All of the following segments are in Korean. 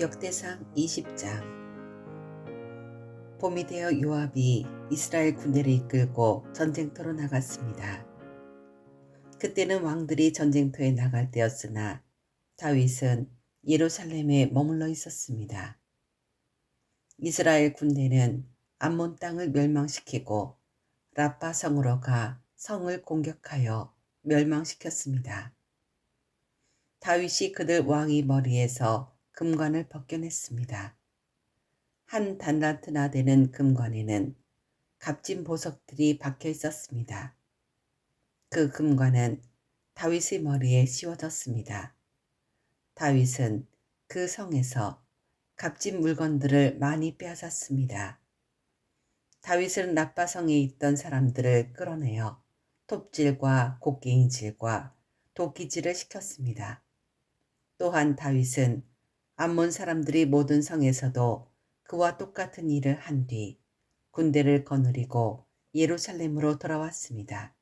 역대상 20장 봄이 되어 요압이 이스라엘 군대를 이끌고 전쟁터로 나갔습니다. 그때는 왕들이 전쟁터에 나갈 때였으나 다윗은 예루살렘에 머물러 있었습니다. 이스라엘 군대는 암몬 땅을 멸망시키고 라빠 성으로 가 성을 공격하여 멸망시켰습니다. 다윗이 그들 왕의 머리에서 금관을 벗겨냈습니다. 한 단란트나 되는 금관에는 값진 보석들이 박혀 있었습니다. 그 금관은 다윗의 머리에 씌워졌습니다. 다윗은 그 성에서 값진 물건들을 많이 빼앗았습니다. 다윗은 라빠성에 있던 사람들을 끌어내어 톱질과 곡괭이질과 도끼질을 시켰습니다. 또한 다윗은 암몬 사람들이 모든 성에서도 그와 똑같은 일을 한 뒤 군대를 거느리고 예루살렘으로 돌아왔습니다.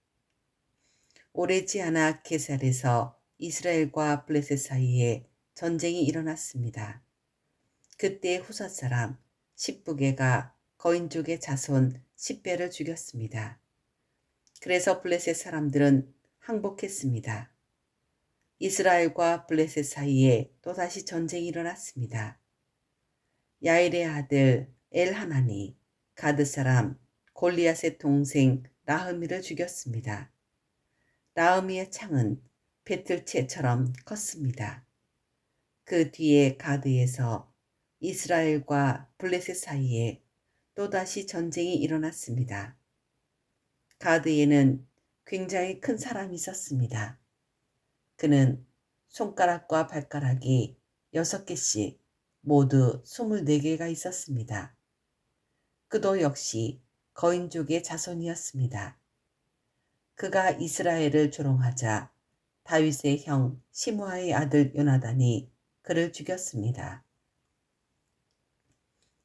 오래지 않아 게살에서 이스라엘과 블레셋 사이에 전쟁이 일어났습니다. 그때 후사 사람 십부게가 거인족의 자손 십배를 죽였습니다. 그래서 블레셋 사람들은 항복했습니다. 이스라엘과 블레셋 사이에 또다시 전쟁이 일어났습니다. 야일의 아들 엘하나니 가드 사람 골리앗의 동생 라흐미를 죽였습니다. 라흐미의 창은 배틀채처럼 컸습니다. 그 뒤에 가드에서 이스라엘과 블레셋 사이에 또다시 전쟁이 일어났습니다. 가드에는 굉장히 큰 사람이 있었습니다. 그는 손가락과 발가락이 6개씩 모두 24개가 있었습니다. 그도 역시 거인족의 자손이었습니다. 그가 이스라엘을 조롱하자 다윗의 형 시므아의 아들 요나단이 그를 죽였습니다.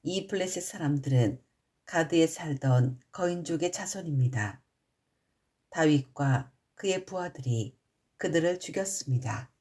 이 블레셋 사람들은 가드에 살던 거인족의 자손입니다. 다윗과 그의 부하들이 그들을 죽였습니다.